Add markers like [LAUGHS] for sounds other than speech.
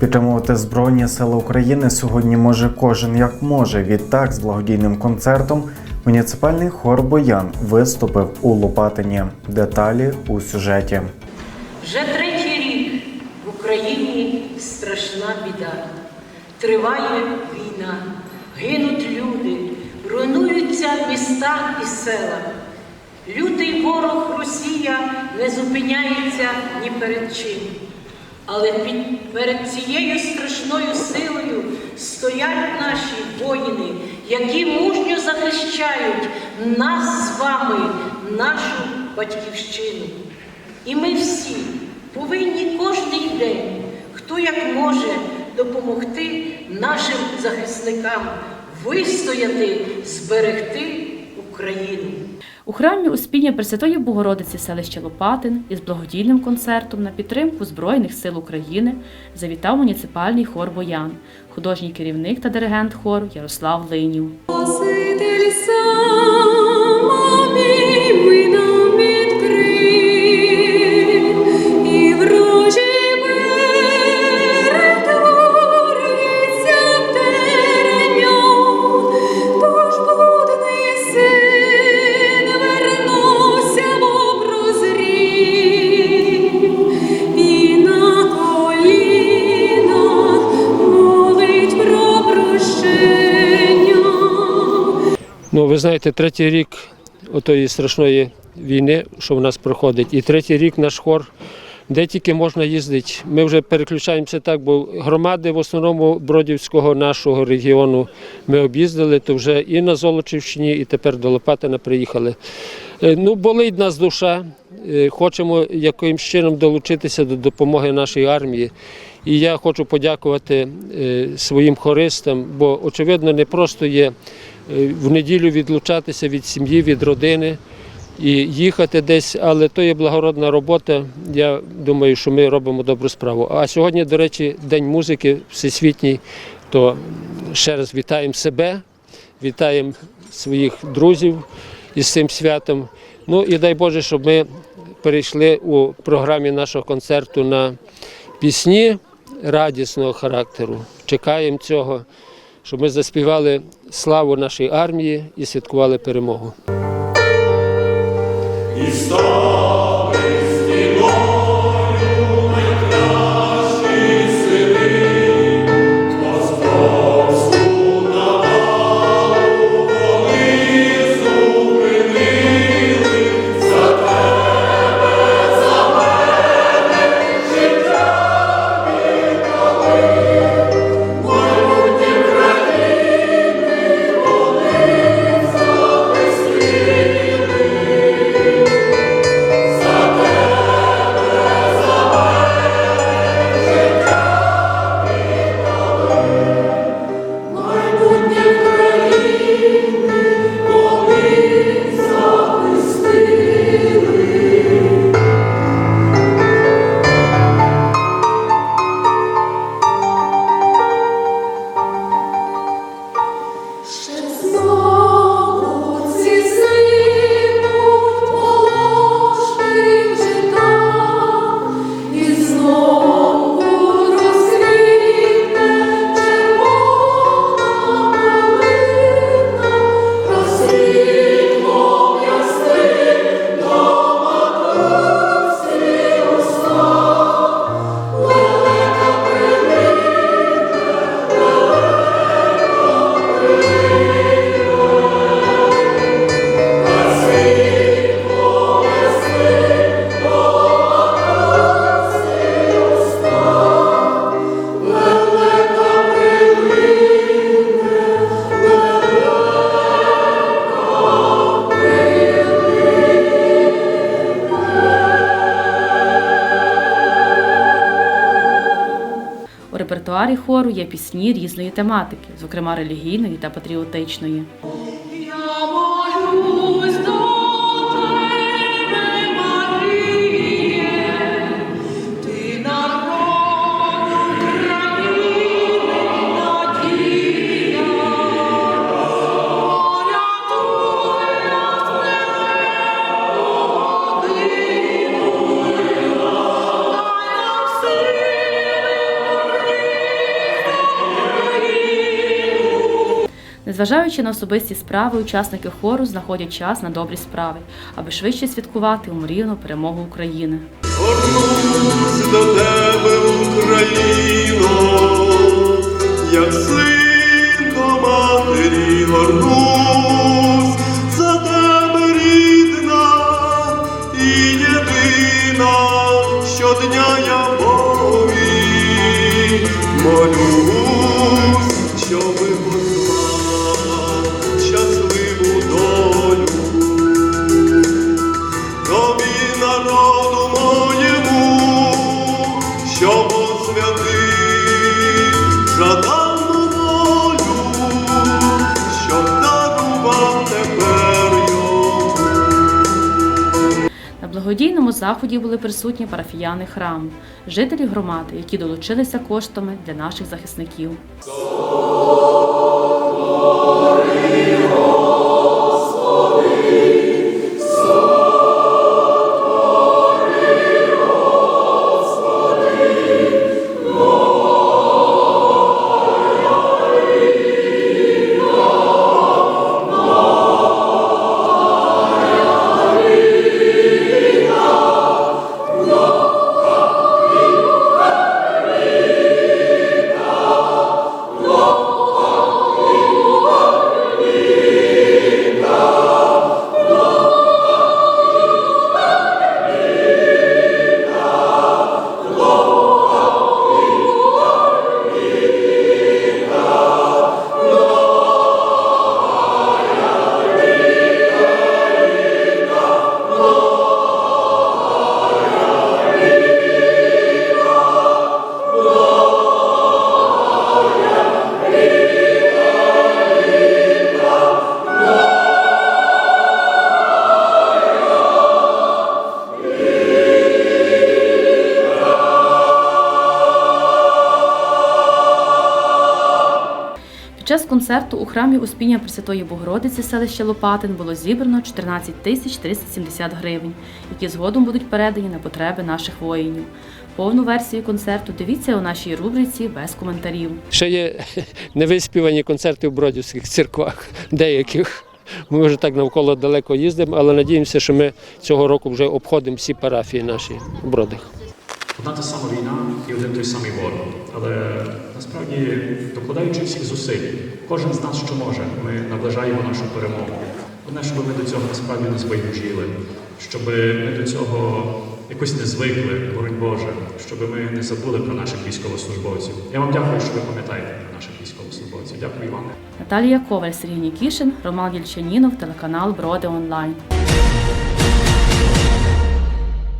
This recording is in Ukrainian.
Підтримувати Збройні Сили України сьогодні може кожен як може. Відтак, з благодійним концертом муніципальний хор Боян виступив у Лопатині. Деталі у сюжеті. Вже третій рік в Україні страшна біда. Триває війна, гинуть люди, руйнуються міста і села. Лютий ворог Росія не зупиняється ні перед чим. Але під, перед цією страшною силою стоять наші воїни, які мужньо захищають нас з вами, нашу батьківщину. І ми всі повинні кожний день, хто як може, допомогти нашим захисникам вистояти, зберегти Україну. У храмі Успіння Пресвятої Богородиці селища Лопатин із благодійним концертом на підтримку Збройних сил України завітав муніципальний хор Боян, художній керівник та диригент хору Ярослав Линів. Ну, ви знаєте, третій рік отої страшної війни, що в нас проходить, і третій рік наш хор, де тільки можна їздити. Ми вже переключаємося так, бо громади в основному Бродівського нашого регіону ми об'їздили, то вже і на Золочівщині, і тепер до Лопатина приїхали. Е, Ну, болить нас душа, е, хочемо якимось чином долучитися до допомоги нашій армії. І я хочу подякувати е, своїм хористам, бо очевидно не просто є в неділю відлучатися від сім'ї, від родини і їхати десь, але то є благородна робота. Я думаю, що ми робимо добру справу. А сьогодні, до речі, День музики всесвітній, то ще раз вітаємо себе, вітаємо своїх друзів із цим святом. Ну і дай Боже, щоб ми перейшли у програмі нашого концерту на пісні радісного характеру. Чекаємо цього, щоб ми заспівали славу нашій армії і святкували перемогу. Ще репертуарі хору є пісні різної тематики, зокрема релігійної та патріотичної. Я Незважаючи на особисті справи, учасники хору знаходять час на добрі справи, аби швидше святкувати умріяну перемогу України. Горнусь до тебе, Україно, як син до матері горнусь, благодійному заході були присутні парафіяни храму, жителі громади, які долучилися коштами для наших захисників. Під час концерту у храмі Успіння Пресвятої Богородиці селища Лопатин було зібрано 14 тисяч 370 гривень, які згодом будуть передані на потреби наших воїнів. Повну версію концерту дивіться у нашій рубриці без коментарів. Ще є [LAUGHS] невиспівані концерти в бродівських церквах, деяких. Ми вже так навколо далеко їздимо, але надіємося, що ми цього року вже обходимо всі парафії наші в бродах. Одна та сама війна і один той самий ворог. Але насправді, докладаючи всіх зусиль, кожен з нас, що може, ми наближаємо нашу перемогу. Одне, щоб ми до цього насправді не збайдужили, щоб ми до цього якось не звикли, боронь Боже, щоб ми не забули про наших військовослужбовців. Я вам дякую, що ви пам'ятаєте про наших військовослужбовців. Дякую вам. Наталія Коваль, Сергій Нікішин, Роман Вільчанінов, телеканал Броди Онлайн.